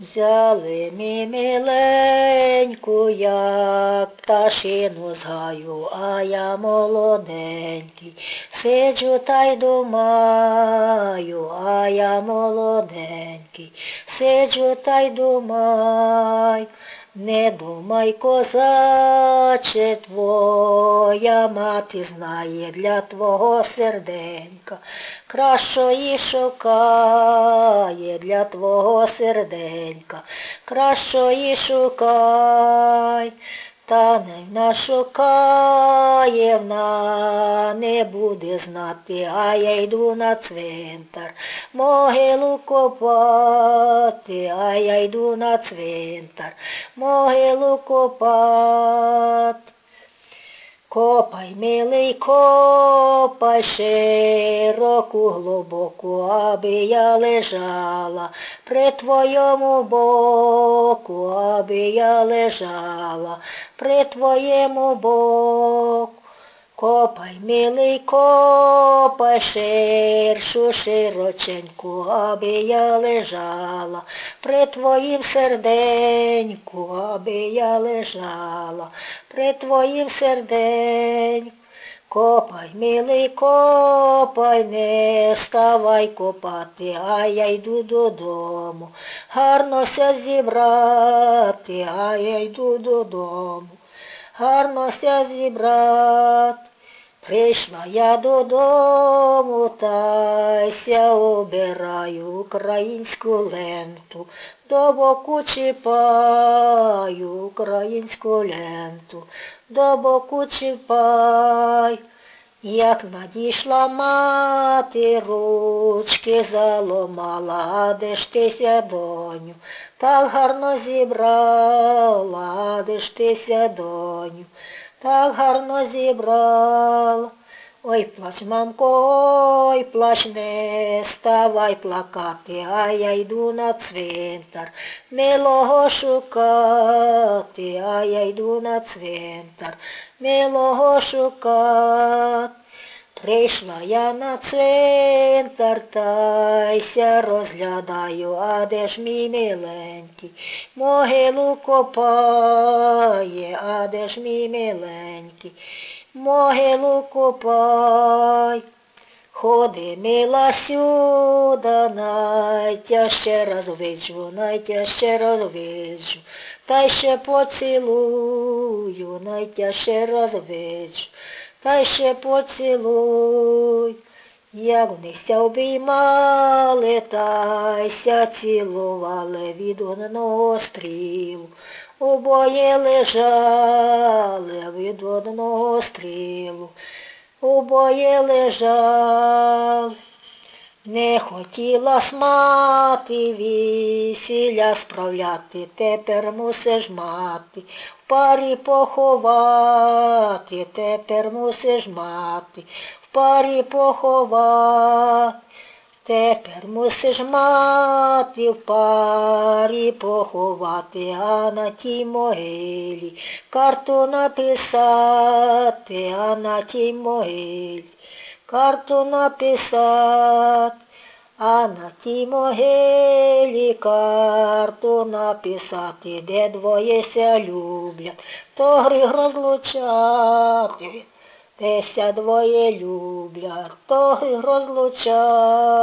Взяли ми миленьку, як пташину з гаю, а я молоденький. Сиджу та й думаю, а я молоденький. Сиджу та й думаю, не думай, козаче, твоя мати знає для твого серденька. Кращої шукає для твого серденька. Кращої шукай. Та не нашукає, вна, не буде знати, а я йду на цвинтар. Могилу копати, а я йду на цвинтар. Могилу копати. Копай, милий, копай широку, глибоку, аби я лежала при твоєму боку, аби я лежала при твоєму боку. Копай, милий, копай ширшу, широченьку, аби я лежала при твоїм серденьку, аби я лежала при твоїм серденьку. Копай, милий, копай, не ставай копати, а я йду додому. Гарно ся зібрати, а я йду додому. Гарно ся зібрати. Прийшла я додому, та ся обираю українську ленту, до боку чіпаю українську ленту, до боку чіпай. Як надійшла мати, ручки заломала, а де ж тися, доню, так гарно зібрала, а де ж тися, доню, так гарно зібрав. Ой, плач, мамко, ой, плач, не ставай плакати, а я йду на цвинтар. Милого шукати, а я йду на цвинтар. Милого шукати. Прийшла я на цвинтар, тайся розглядаю, а де ж мій миленький, могилу копає, а де ж мій миленький, могилу копай. Ходи, мила сюда, найтяжче розвиджу, найтяжче розвиджу, та ще поцілую, найтяжче розвиджу, та й ще поцілуй. Як внися обіймали, та ся цілували від одного стрілу. Обоє лежали від одного стрілу. Обоє лежали. Не хотіла с мати весілля справляти, тепер мусиш мати, в парі поховати, тепер мусиш мати, в парі поховати. Тепер мусиш мати в парі поховати, а на тій могилі карту написати, а на тій могилі карту написати, а на тій могилі карту написати, де двоє ся люблять, то гріх розлучати. Деся двоє люблять, то й розлучати.